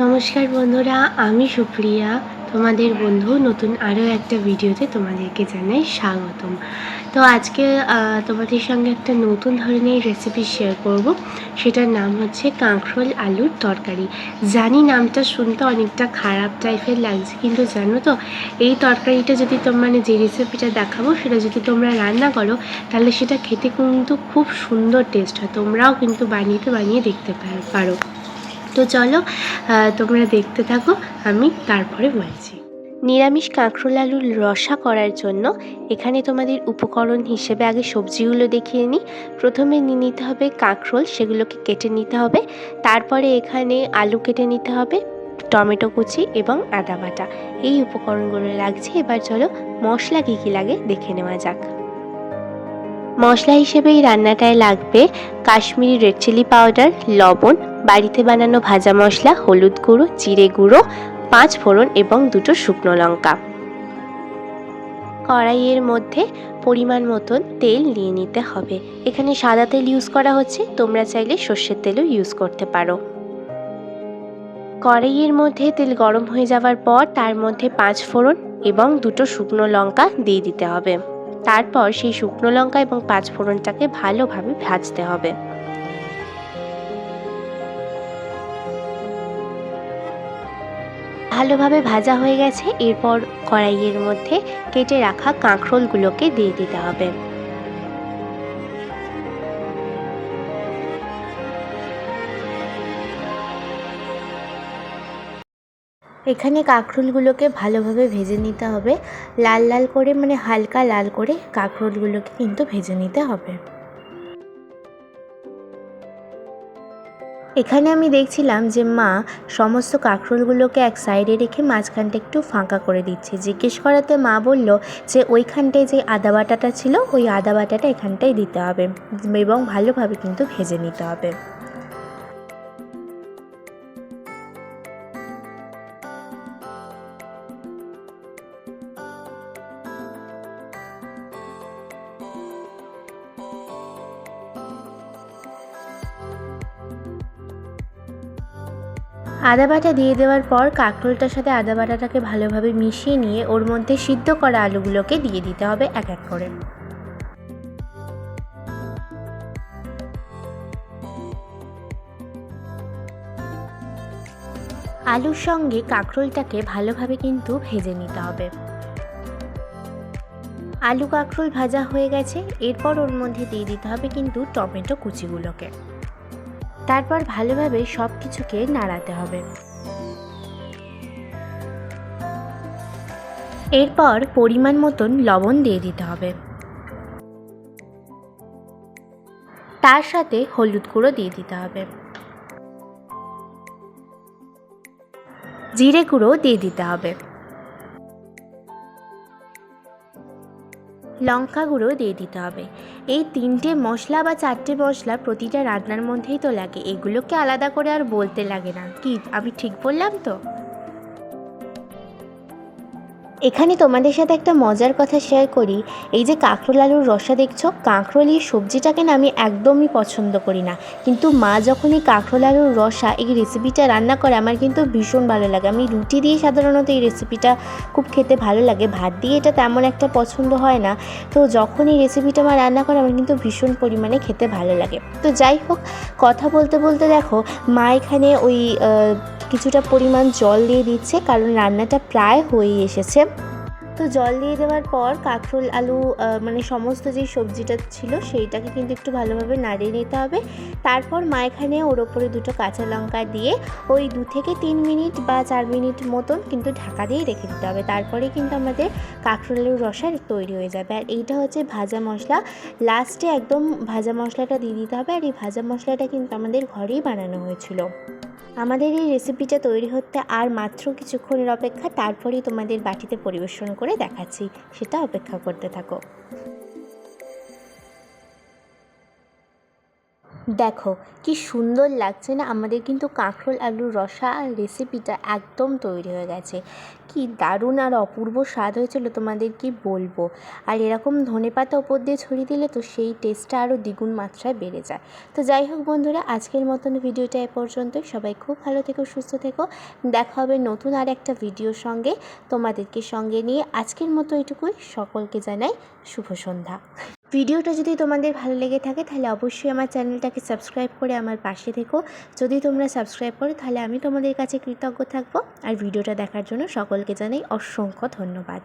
নমস্কার বন্ধুরা, আমি সুপ্রিয়া। তোমাদের বন্ধু, নতুন আরও একটা ভিডিওতে তোমাদেরকে জানাই স্বাগতম। তো আজকে তোমাদের সঙ্গে একটা নতুন ধরনের রেসিপি শেয়ার করব। সেটার নাম হচ্ছে কাঁকরোল আলুর তরকারি। জানি নামটা শুনতে অনেকটা খারাপ টাইপের লাগছে, কিন্তু জানো তো, এই তরকারিটা যদি তোমার মানে যে রেসিপিটা দেখাবো, সেটা যদি তোমরা রান্না করো, তাহলে সেটা খেতে কিন্তু খুব সুন্দর টেস্ট হয়। তোমরাও কিন্তু বানিয়ে বানিয়ে দেখতে পার- তো চলো তোমরা দেখতে থাকো, আমি তারপরে বলছি। নিরামিষ কাঁকরোল আলুর রসা করার জন্য এখানে তোমাদের উপকরণ হিসেবে আগে সবজিগুলো দেখিয়ে নিই। প্রথমে নিয়ে নিতে হবে কাঁকরোল, সেগুলোকে কেটে নিতে হবে। তারপরে এখানে আলু কেটে নিতে হবে, টমেটো কুচি এবং আদা বাটা। এই উপকরণগুলো লাগছে, এবার চলো মশলা কী কী লাগে দেখে নেওয়া যাক। মশলা হিসেবে এই রান্নাটায় লাগবে কাশ্মীরি রেড চিলি পাউডার, লবণ বাড়িতে বানানো ভাজা মশলা, হলুদ গুঁড়ো, জিরে গুঁড়ো, পাঁচ ফোড়ন এবং দুটো শুকনো লঙ্কা। কড়াইয়ের মধ্যে পরিমাণ মতন তেল নিয়ে নিতে হবে। এখানে সাদা তেল ইউজ করা হচ্ছে, তোমরা চাইলে সর্ষের তেলও ইউজ করতে পারো। কড়াইয়ের মধ্যে তেল গরম হয়ে যাওয়ার পর তার মধ্যে পাঁচ ফোড়ন এবং দুটো শুকনো লঙ্কা দিয়ে দিতে হবে। তারপর সেই শুকনো লঙ্কা এবং পাঁচ ফোড়নটাকে ভালোভাবে ভাজতে হবে। ভালোভাবে ভাজা হয়ে গেছে, এরপর কড়াইয়ের মধ্যে কেটে রাখা কাঁকরোলগুলোকে দিয়ে দিতে হবে। এখানে কাঁকরোলগুলোকে ভালোভাবে ভেজে নিতে হবে। লাল লাল করে মানে হালকা লাল করে কাঁকরোলগুলোকে কিন্তু ভেজে নিতে হবে। এখানে আমি দেখছিলাম যে মা সমস্ত কাঁকরোলগুলোকে এক সাইডে রেখে মাঝখানটা একটু ফাঁকা করে দিচ্ছে। জিজ্ঞেস করাতে মা বলল যে ওইখানটায় যে আদা বাটাটা ছিল, ওই আদা বাটাটা এখানটায় দিতে হবে এবং ভালোভাবে কিন্তু ভেজে নিতে হবে। আদা বাটা দিয়ে দেওয়ার পর কাঁকরোলটার সাথে আদা বাটাটাকে ভালোভাবে মিশিয়ে নিয়ে ওর মধ্যে সিদ্ধ করা আলুগুলোকে দিয়ে দিতে হবে এক এক করে। আলুর সঙ্গে কাঁকরোলটাকে ভালোভাবে কিন্তু ভেজে নিতে হবে। আলু কাঁকরোল ভাজা হয়ে গেছে, এরপর ওর মধ্যে দিয়ে দিতে হবে কিন্তু টমেটো কুচিগুলোকে। তারপর ভালোভাবে সব কিছুকে নাড়াতে হবে। এরপর পরিমাণ মতন লবণ দিয়ে দিতে হবে। তার সাথে হলুদ গুঁড়ো দিয়ে দিতে হবে। জিরে গুঁড়ো দিয়ে দিতে হবে। লঙ্কা গুঁড়ো দিয়ে দিতে হবে। এই তিনটে মশলা বা চারটে মশলা প্রতিটা রান্নার মধ্যেই তো লাগে। এগুলোকে আলাদা করে আর বলতে লাগে না। কি, আমি ঠিক বললাম তো? এখানে তোমাদের সাথে একটা মজার কথা শেয়ার করি। এই যে কাঁকরোল আলুর রসা দেখছ কাঁকরোল এই সবজিটাকে না আমি একদমই পছন্দ করি না। কিন্তু মা যখন এই কাঁকরোল আলুর রসা, এই রেসিপিটা রান্না করে, আমার কিন্তু ভীষণ ভালো লাগে। আমি রুটি দিয়ে সাধারণত এই রেসিপিটা খুব খেতে ভালো লাগে। ভাত দিয়ে এটা তেমন একটা পছন্দ হয় না। তো যখন এই রেসিপিটা মা রান্না করে, আমার কিন্তু ভীষণ পরিমাণে খেতে ভালো লাগে। তো যাই হোক, কথা বলতে বলতে দেখো, মা এখানে ওই কিছুটা পরিমাণ জল দিয়ে দিচ্ছে, কারণ রান্নাটা প্রায় হয়ে এসেছে। তো জল দিয়ে দেওয়ার পর কাঁকরোল, আলু মানে সমস্ত যে সবজিটা ছিল সেইটাকে কিন্তু একটু ভালোভাবে নাড়িয়ে নিতে হবে। তারপর মা এখানে ওর ওপরে দুটো কাঁচা লঙ্কা দিয়ে ওই দু থেকে তিন মিনিট বা চার মিনিট মতন কিন্তু ঢাকা দিয়ে রেখে দিতে হবে। তারপরে কিন্তু আমাদের কাঁকরোল আলুর রসা তৈরি হয়ে যাবে। আর এইটা হচ্ছে ভাজা মশলা। লাস্টে একদম ভাজা মশলাটা দিয়ে দিতে হবে। আর এই ভাজা মশলাটা কিন্তু আমাদের ঘরেই বানানো হয়েছিল। আমাদের এই রেসিপিটা তৈরি হতে আর মাত্র কিছুক্ষণের অপেক্ষা, তারপরেই তোমাদের বাটিতে পরিবেশন করে দেখাচ্ছি। সেটা অপেক্ষা করতে থাকো। দেখো, কি সুন্দর লাগছে না? আমাদের কিন্তু কাঁকরোল, আলুর রসা রেসিপিটা একদম তৈরি হয়ে গেছে। কি দারুণ আর অপূর্ব স্বাদ হয়েছিল তোমাদের কি বলব। আর এরকম ধনেপাতা ওপর দিয়ে ছড়িয়ে দিলে তো সেই টেস্টটা আরও দ্বিগুণ মাত্রায় বেড়ে যায়। তো যাই হোক বন্ধুরা, আজকের মতন ভিডিওটা এ পর্যন্তই। সবাই খুব ভালো থেকো, সুস্থ থেকো। দেখা হবে নতুন আর একটা ভিডিওর সঙ্গে তোমাদেরকে সঙ্গে নিয়ে। আজকের মতো এটুকুই। সকলকে জানাই শুভ সন্ধ্যা। ভিডিওটা যদি তোমাদের ভালো লেগে থাকে, তাহলে অবশ্যই আমার চ্যানেলটাকে সাবস্ক্রাইব করে আমার পাশে থেকো। যদি তোমরা সাবস্ক্রাইব করো, তাহলে আমি তোমাদের কাছে কৃতজ্ঞ থাকব। আর ভিডিওটা দেখার জন্য সকলকে জানাই অসংখ্য ধন্যবাদ।